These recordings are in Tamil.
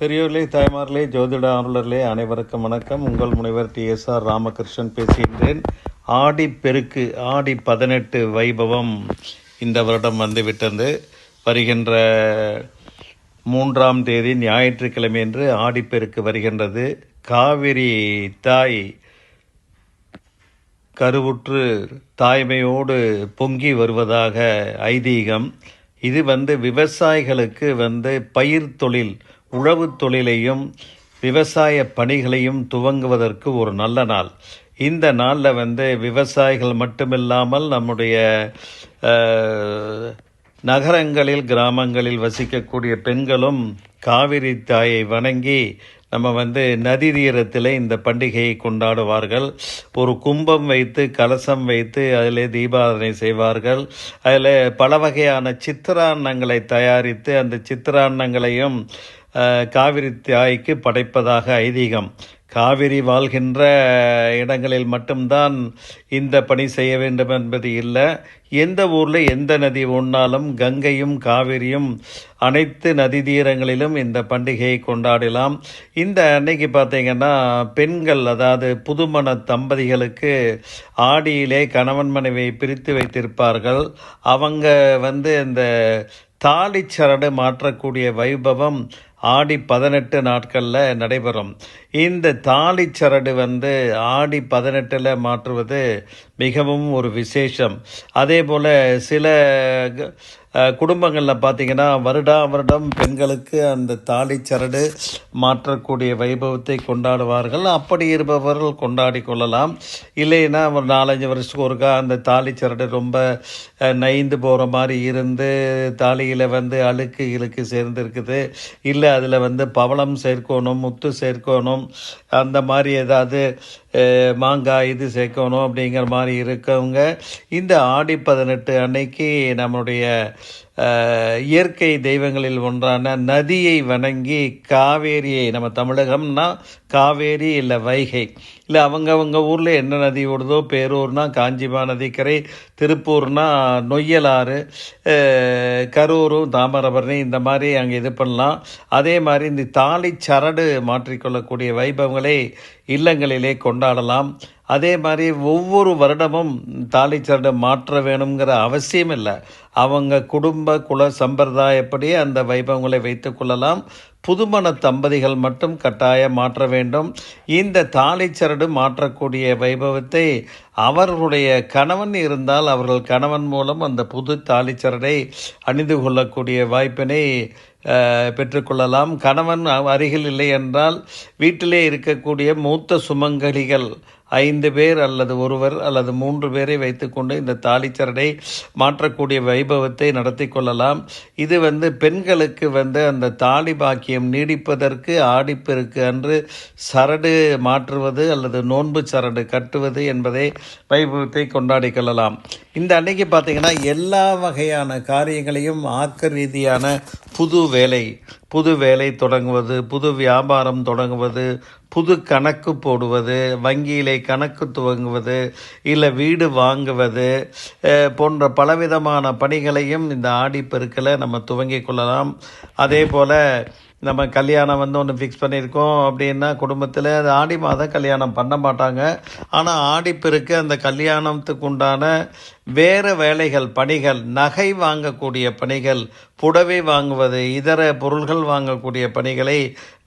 பெரியோர்களே தாய்மார்களே ஜோதிட ஆர்வலர்களே அனைவருக்கும் வணக்கம். உங்கள் முனைவர் டி. எஸ். ஆர். ராமகிருஷ்ணன் பேசுகின்றேன். ஆடி பெருக்கு ஆடி பதினெட்டு வைபவம் இந்த வருடம் வந்துவிட்டது. வருகின்ற மூன்றாம் தேதி ஞாயிற்றுக்கிழமை என்று ஆடிப்பெருக்கு வருகின்றது. காவிரி தாய் கருவுற்று தாய்மையோடு பொங்கி வருவதாக ஐதீகம். இது வந்து விவசாயிகளுக்கு வந்து பயிர் தொழில் உழவு தொழிலையும் விவசாய பணிகளையும் துவங்குவதற்கு ஒரு நல்ல நாள். இந்த நாளில் வந்து விவசாயிகள் மட்டுமில்லாமல் நம்முடைய நகரங்களில் கிராமங்களில் வசிக்கக்கூடிய பெண்களும் காவிரி தாயை வணங்கி நம்ம வந்து நதி தீரத்தில் இந்த பண்டிகையை கொண்டாடுவார்கள். ஒரு கும்பம் வைத்து கலசம் வைத்து அதில் தீபாராதனை செய்வார்கள். அதில் பல வகையான சித்திராண்ணங்களை தயாரித்து அந்த சித்திராண்ணங்களையும் காவிரி தாய்க்கு படைப்பதாக ஐதீகம். காவிரி வாழ்கின்ற இடங்களில் மட்டும்தான் இந்த பணி செய்ய வேண்டும் என்பது இல்லை. எந்த ஊரில் எந்த நதி ஒன்றாலும் கங்கையும் காவிரியும் அனைத்து நதி தீரங்களிலும் இந்த பண்டிகையை கொண்டாடலாம். இந்த அன்னைக்கு பார்த்தீங்கன்னா பெண்கள் அதாவது புதுமண தம்பதிகளுக்கு ஆடியிலே கணவன் மனைவியை பிரித்து வைத்திருப்பார்கள். அவங்க வந்து இந்த தாலிச்சரடு மாற்றக்கூடிய வைபவம் ஆடி பதினெட்டு நாட்களில் நடைபெறும். இந்த தாலிச்சரடு வந்து ஆடி பதினெட்டில் மாற்றுவது மிகவும் ஒரு விசேஷம். அதே போல் சில க- குடும்பங்களில் பார்த்தீங்கன்னா வருடா வருடம் பெண்களுக்கு அந்த தாலிச்சரடு மாற்றக்கூடிய வைபவத்தை கொண்டாடுவார்கள். அப்படி இருப்பவர்கள் கொண்டாடி கொள்ளலாம். இல்லைன்னா ஒரு நாலஞ்சு வருஷத்துக்கு ஒருக்கா அந்த தாலி சரடு ரொம்ப நைந்து போகிற மாதிரி இருந்து தாலியில் வந்து அழுக்கு இழுக்கு சேர்ந்துருக்குது இல்லை அதில் வந்து பவளம் சேர்க்கணும் முத்து சேர்க்கணும் அந்த மாதிரி ஏதாவது மாங்காய் இது சேர்க்கணும் அப்படிங்கிற மாதிரி இருக்கவங்க இந்த ஆடி பதினெட்டு அன்னைக்கு நம்மளுடைய அஹ், இயற்கை தெய்வங்களில் ஒன்றான நதியை வணங்கி காவேரியை நம்ம தமிழகம்னா காவேரி இல்லை வைகை. இல்லை அவங்க அவங்க ஊரில் என்ன நதி ஓடுதோ பேரூர்னா காஞ்சிமா நதிக்கரை திருப்பூர்னா நொய்யலாறு கரூரும் தாமிரபரணி இந்த மாதிரி அங்கே இது பண்ணலாம். அதே மாதிரி இந்த தாலி சரடு மாற்றிக்கொள்ளக்கூடிய வைபவங்களை இல்லங்களிலே கொண்டாடலாம். அதே மாதிரி ஒவ்வொரு வருடமும் தாலிச்சரடை மாற்ற வேணுங்கிற அவசியம் இல்லை. அவங்க குடும்ப குல சம்பிரதாயப்படி அந்த வைபவங்களை வைத்துக்கொள்ளலாம் புதுமண தம்பதிகள் மட்டும் கட்டாயம் மாற்ற வேண்டும். இந்த தாலிச்சரடு மாற்றக்கூடிய வைபவத்தை அவர்களுடைய கணவன் இருந்தால் அவர்கள் கணவன் மூலம் அந்த புது தாலிச்சரடை அணிந்து கொள்ளக்கூடிய வாய்ப்பினை பெற்றுக்கொள்ளலாம். கணவன் அருகில் இல்லை என்றால் வீட்டிலே இருக்கக்கூடிய மூத்த சுமங்கலிகள் ஐந்து பேர் அல்லது ஒருவர் அல்லது மூன்று பேரை வைத்துக்கொண்டு இந்த தாலிச்சரடை மாற்றக்கூடிய வைபவத்தை நடத்தி கொள்ளலாம். இது வந்து பெண்களுக்கு வந்து அந்த தாலி பாக்கியம் நீடிப்பதற்கு ஆடிப்பெருக்கு அன்று சரடு மாற்றுவது அல்லது நோன்பு சரடு கட்டுவது என்பதை வைபவத்தை கொண்டாடி கொள்ளலாம். இந்த அன்னைக்கு பார்த்தீங்கன்னா எல்லா வகையான காரியங்களையும் ஆக்க ரீதியான புது வேலை புது வேலை தொடங்குவது புது வியாபாரம் தொடங்குவது புது கணக்கு போடுவது வங்கியிலே கணக்கு துவங்குவது இல்லை வீடு வாங்குவது போன்ற பலவிதமான பணிகளையும் இந்த ஆடிப்பெருக்கில் நம்ம துவங்கி கொள்ளலாம். அதே போல் நம்ம கல்யாணம் வந்து ஒன்று ஃபிக்ஸ் பண்ணியிருக்கோம் அப்படின்னா குடும்பத்தில் அது ஆடி மாதம் கல்யாணம் பண்ண மாட்டாங்க. ஆனால் ஆடிப்பெருக்கு அந்த கல்யாணத்துக்கு உண்டான வேறு வேலைகள் பணிகள் நகை வாங்கக்கூடிய பணிகள் புடவை வாங்குவது இதர பொருள்கள் வாங்கக்கூடிய பணிகளை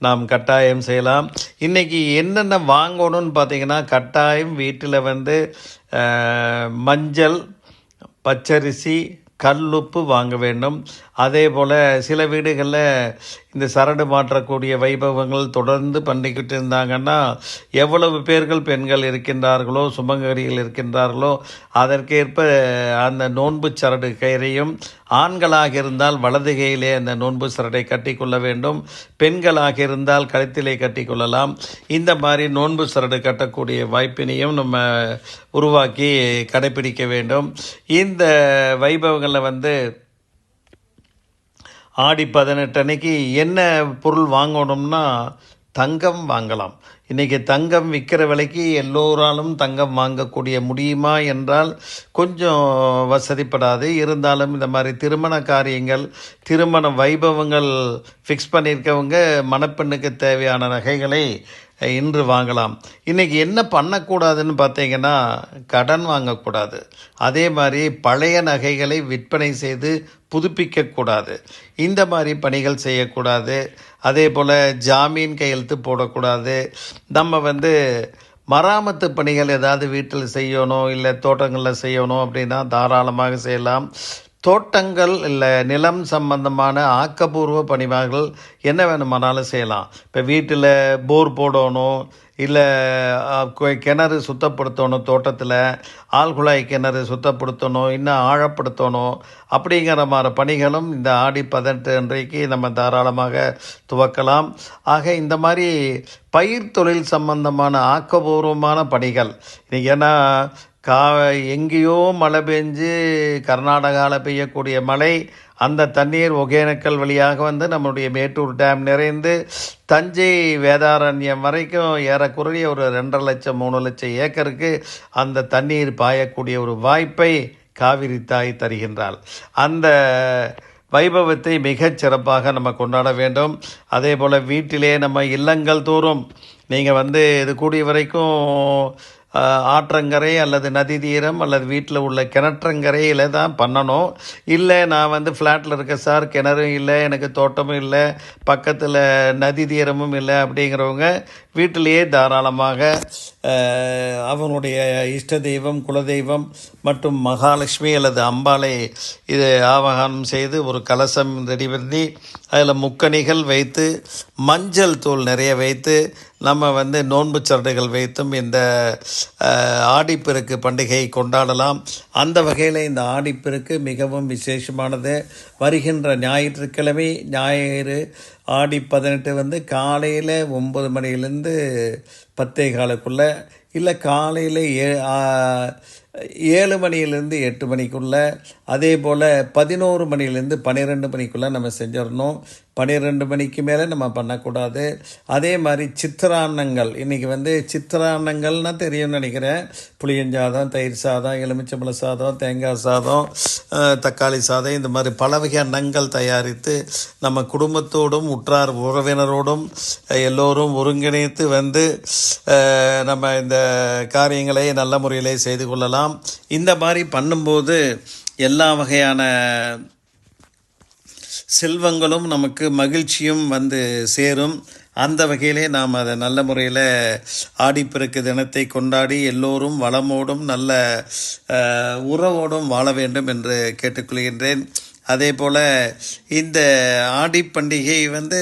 நாம் கட்டாயம் செய்யலாம். இன்றைக்கி என்னென்ன வாங்கணும்னு பார்த்தீங்கன்னா கட்டாயம் வீட்டில் வந்து மஞ்சள் பச்சரிசி கல்லுப்பு வாங்க வேண்டும். அதே போல் சில வீடுகளில் இந்த சரடு மாற்றக்கூடிய வைபவங்கள் தொடர்ந்து பண்ணிக்கிட்டு இருந்தாங்கன்னா எவ்வளவு பேர்கள் பெண்கள் இருக்கின்றார்களோ சுமங்கரிகள் இருக்கின்றார்களோ அதற்கேற்ப அந்த நோன்பு சரடு கயிறையும் ஆண்களாக இருந்தால் வலது கையிலே அந்த நோன்பு சரடை கட்டிக்கொள்ள வேண்டும். பெண்களாக இருந்தால் கழுத்திலே கட்டிக்கொள்ளலாம் இந்த மாதிரி நோன்பு சரடு கட்டக்கூடிய வாய்ப்பினையும் நம்ம உருவாக்கி கடைபிடிக்க வேண்டும். இந்த வைபவங்களில் வந்து ஆடி பதினெட்டு அன்னைக்கு என்ன பொருள் வாங்கணும்னா தங்கம் வாங்கலாம். இன்றைக்கி தங்கம் விற்கிற விலைக்கு எல்லோராலும் தங்கம் வாங்கக்கூடிய முடியுமா என்றால் கொஞ்சம் வசதிப்படாது. இருந்தாலும் இந்த மாதிரி திருமண காரியங்கள் திருமண வைபவங்கள் ஃபிக்ஸ் பண்ணியிருக்கவங்க மணப்பெண்ணுக்கு தேவையான நகைகளை இன்று வாங்கலாம். இன்றைக்கி என்ன பண்ணக்கூடாதுன்னு பார்த்தீங்கன்னா கடன் வாங்கக்கூடாது. அதே மாதிரி பழைய நகைகளை விற்பனை செய்து புதுப்பிக்கக்கூடாது. இந்த மாதிரி பணிகள் செய்யக்கூடாது. அதே போல் ஜாமீன் கையெழுத்து போடக்கூடாது. நம்ம வந்து மராமத்து பணிகள் ஏதாவது வீட்டில் செய்யணும் இல்லை தோட்டங்களில் செய்யணும் அப்படின்னா தாராளமாக செய்யலாம். தோட்டங்கள் இல்லை நிலம் சம்பந்தமான ஆக்கப்பூர்வ பணிவார்கள் என்ன வேணுமானாலும் செய்யலாம். இப்போ வீட்டில் போர் போடணும் இல்லை கிணறு சுத்தப்படுத்தணும் தோட்டத்தில் ஆழ்குழாய் கிணறு சுத்தப்படுத்தணும் இன்னும் ஆழப்படுத்தணும் அப்படிங்கிற மாதிரி பணிகளும் இந்த ஆடி பதினெட்டு அன்றைக்கு நம்ம தாராளமாக துவக்கலாம். ஆக இந்த மாதிரி பயிர் தொழில் சம்பந்தமான ஆக்கப்பூர்வமான பணிகள் இன்னைக்கு ஏன்னா கா எங்கேயோ மழை பெஞ்சு கர்நாடகாவில் பெய்யக்கூடிய மழை அந்த தண்ணீர் ஒகேனக்கல் வழியாக வந்து நம்முடைய மேட்டூர் டேம் நிறைந்து தஞ்சை வேதாரண்யம் வரைக்கும் ஏறக்குறைய ஒரு ரெண்டரை லட்சம் மூணு லட்சம் ஏக்கருக்கு அந்த தண்ணீர் பாயக்கூடிய ஒரு வாய்ப்பை காவிரி தாய் தருகின்றாள். அந்த வைபவத்தை மிகச் சிறப்பாக நம்ம கொண்டாட வேண்டும். அதே போல் வீட்டிலே நம்ம இல்லங்கள் தோறும் நீங்கள் வந்து இது கூடிய வரைக்கும் ஆற்றங்கரை அல்லது நதி தீரம் அல்லது வீட்டில் உள்ள கிணற்றங்கரையில் தான் பண்ணணும். இல்லை நான் வந்து ஃப்ளாட்டில் இருக்க சார் கிணறும் இல்லை எனக்கு தோட்டமும் இல்லை பக்கத்தில் நதி தீரமும் இல்லை அப்படிங்கிறவங்க வீட்டிலேயே தாராளமாக அவனுடைய இஷ்ட தெய்வம் குலதெய்வம் மற்றும் மகாலட்சுமி அல்லது அம்பாளை இது ஆவகானம் செய்து ஒரு கலசம் ரெடி பண்ணி அதில் முக்கணிகள் வைத்து மஞ்சள் தூள் நிறைய வைத்து நம்ம வந்து நோன்பு சரடுகள் வைத்தும் இந்த ஆடிப்பெருக்கு பண்டிகையை கொண்டாடலாம். அந்த வகையில் இந்த ஆடிப்பெருக்கு மிகவும் விசேஷமானது. வருகின்ற ஞாயிற்றுக்கிழமை ஞாயிறு ஆடி பதினெட்டு வந்து காலையில் ஒம்பது மணிலேருந்து பத்தே காலுக்குள்ளே இல்லை காலையில் ஏ ஏழு மணியிலேருந்து எட்டு மணிக்குள்ளே அதே போல் பதினோரு மணிலேருந்து பன்னிரெண்டு மணிக்குள்ளே நம்ம செஞ்சிடணும். பன்னிரெண்டு மணிக்கு மேலே நம்ம பண்ணக்கூடாது. அதே மாதிரி சித்திரான்னங்கள். இன்றைக்கி வந்து சித்திராண்ணங்கள்னால் தெரியும்னு நினைக்கிறேன். புளியஞ்சாதம் தயிர் சாதம் எலுமிச்சம்பழ சாதம் தேங்காய் சாதம் தக்காளி சாதம் இந்த மாதிரி பல வகை அன்னங்கள் தயாரித்து நம்ம குடும்பத்தோடும் உற்றார் உறவினரோடும் எல்லோரும் ஒருங்கிணைத்து வந்து நம்ம இந்த காரியங்களை நல்ல முறையிலே செய்து கொள்ளலாம். இந்த மாதிரி பண்ணும்போது எல்லா வகையான செல்வங்களும் நமக்கு மகிழ்ச்சியும் வந்து சேரும். அந்த வகையிலே நாம் அதை நல்ல முறையில் ஆடிப்பெருக்கு தினத்தை கொண்டாடி எல்லோரும் வளமோடும் நல்ல உறவோடும் வாழ வேண்டும் என்று கேட்டுக்கொள்கின்றேன். அதே போல் இந்த ஆடி பண்டிகை வந்து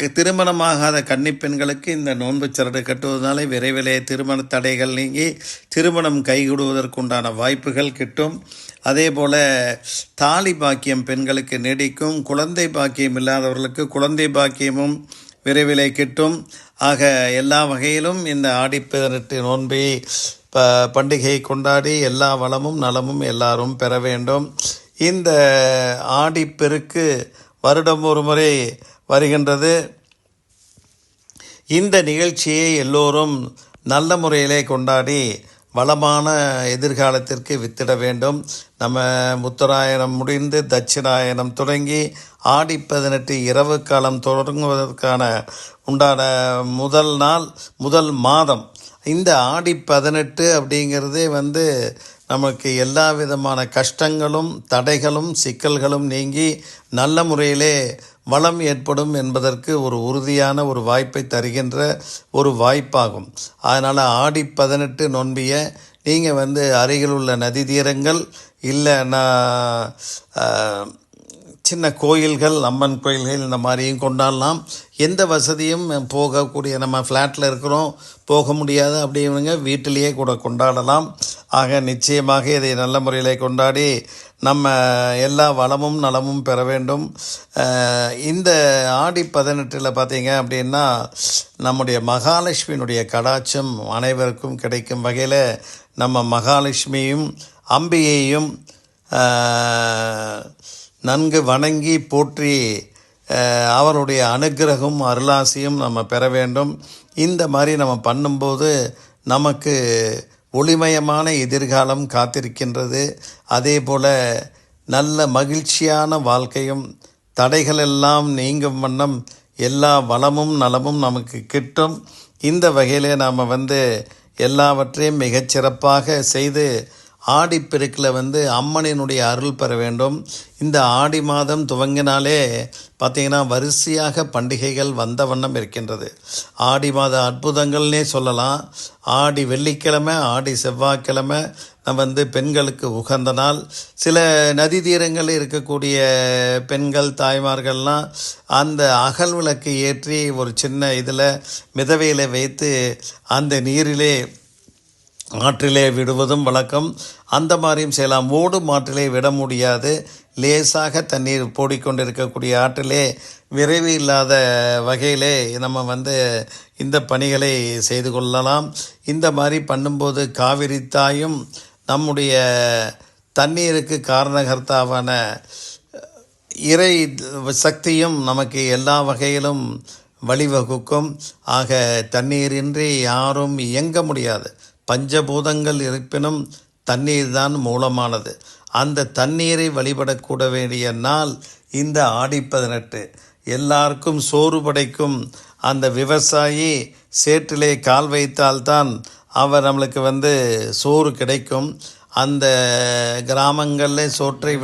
திருமணமாகாத கன்னிப்பெண்களுக்கு இந்த நோன்பு சரடு கட்டுவதனாலே விரைவிலே திருமண தடைகள் நீங்கி திருமணம் கைகூடுவதற்குண்டான வாய்ப்புகள் கிட்டும். அதே போல் தாலி பாக்கியம் பெண்களுக்கு நீடிக்கும். குழந்தை பாக்கியம் இல்லாதவர்களுக்கு குழந்தை பாக்கியமும் விரைவிலே கிட்டும். ஆக எல்லா வகையிலும் இந்த ஆடிப்பதினெட்டு நோன்பை ப பண்டிகையை கொண்டாடி எல்லா வளமும் நலமும் எல்லாரும் பெற வேண்டும். இந்த ஆடிப்பெருக்கு வருடம் ஒரு முறை வருகின்றது. இந்த நிகழ்ச்சியை எல்லோரும் நல்ல முறையிலே கொண்டாடி வளமான எதிர்காலத்திற்கு வித்திட வேண்டும். நம்ம முத்தராயணம் முடிந்து தட்சிணாயனம் தொடங்கி ஆடி பதினெட்டு இரவு காலம் தொடங்குவதற்கான உண்டான முதல் நாள் முதல் மாதம். இந்த ஆடி பதினெட்டு அப்படிங்கிறதே வந்து நமக்கு எல்லா விதமான கஷ்டங்களும் தடைகளும் சிக்கல்களும் நீங்கி நல்ல முறையிலே வளம் ஏற்படும் என்பதற்கு ஒரு உறுதியான ஒரு வாய்ப்பை தருகின்ற ஒரு வாய்ப்பாகும். அதனால் ஆடி பதினெட்டு நோன்பிய நீங்கள் வந்து அருகில் உள்ள நதி தீரங்கள் இல்லை நான் சின்ன கோயில்கள் அம்மன் கோயில்கள் இந்த மாதிரியும் கொண்டாடலாம். எந்த வசதியும் போகக்கூடிய நம்ம ஃப்ளாட்டில் இருக்கிறோம் போக முடியாது அப்படிங்கிறவங்க வீட்டிலேயே கூட கொண்டாடலாம். ஆக நிச்சயமாக இதை நல்ல முறையில் கொண்டாடி நம்ம எல்லா வளமும் நலமும் பெற வேண்டும். இந்த ஆடி பதினெட்டில் பார்த்தீங்க அப்படின்னா நம்முடைய மகாலட்சுமியினுடைய கடாட்சம் அனைவருக்கும் கிடைக்கும் வகையில் நம்ம மகாலட்சுமியும் அம்பியையும் நன்கு வணங்கி போற்றி அவருடைய அனுக்கிரகம் அருளாசியும் நம்ம பெற வேண்டும். இந்த மாதிரி நம்ம பண்ணும்போது நமக்கு ஒளிமயமான எதிர்காலம் காத்திருக்கின்றது. அதே போல் நல்ல மகிழ்ச்சியான வாழ்க்கையும் தடைகள் எல்லாம் நீங்கும் வண்ணம் எல்லா வளமும் நலமும் நமக்கு கிட்டும். இந்த வகையில் நாம் வந்து எல்லாவற்றையும் மிகச்சிறப்பாக செய்து ஆடிப்பெருக்கில் வந்து அம்மனினுடைய அருள் பெற வேண்டும். இந்த ஆடி மாதம் துவங்கினாலே பார்த்திங்கன்னா வரிசையாக பண்டிகைகள் வந்த வண்ணம் இருக்கின்றது. ஆடி மாத அற்புதங்கள்னே சொல்லலாம். ஆடி வெள்ளிக்கிழமை ஆடி செவ்வாய்க்கிழமை நம்ம வந்து பெண்களுக்கு உகந்த நாள். சில நதி தீரங்களில் இருக்கக்கூடிய பெண்கள் தாய்மார்கள்லாம் அந்த அகல் விளக்கு ஏற்றி ஒரு சின்ன இதில் மிதவையில் வைத்து அந்த நீரிலே ஆற்றிலே விடுவதும் வழக்கம். அந்த மாதிரியும் செய்யலாம். ஓடும் ஆற்றிலே விட முடியாது. லேசாக தண்ணீர் போடிக்கொண்டிருக்கக்கூடிய ஆற்றிலே விரைவு இல்லாத வகையிலே நம்ம வந்து இந்த பணிகளை செய்து கொள்ளலாம். இந்த மாதிரி பண்ணும்போது காவிரி தாயும் நம்முடைய தண்ணீருக்கு காரணகர்த்தாவான இறை சக்தியும் நமக்கு எல்லா வகையிலும் வழிவகுக்கும். ஆக தண்ணீரின்றி யாரும் இயங்க முடியாது. பஞ்சபூதங்கள் இருப்பினும் தண்ணீர் தான் மூலமானது. அந்த தண்ணீரை வழிபடக்கூட வேண்டிய நாள் இந்த ஆடி பதினெட்டு. எல்லாருக்கும் சோறு படைக்கும் அந்த விவசாயி சேற்றிலே கால் வைத்தால்தான் அவர் நம்மளுக்கு வந்து சோறு கிடைக்கும். அந்த கிராமங்களில் சோற்றை விளை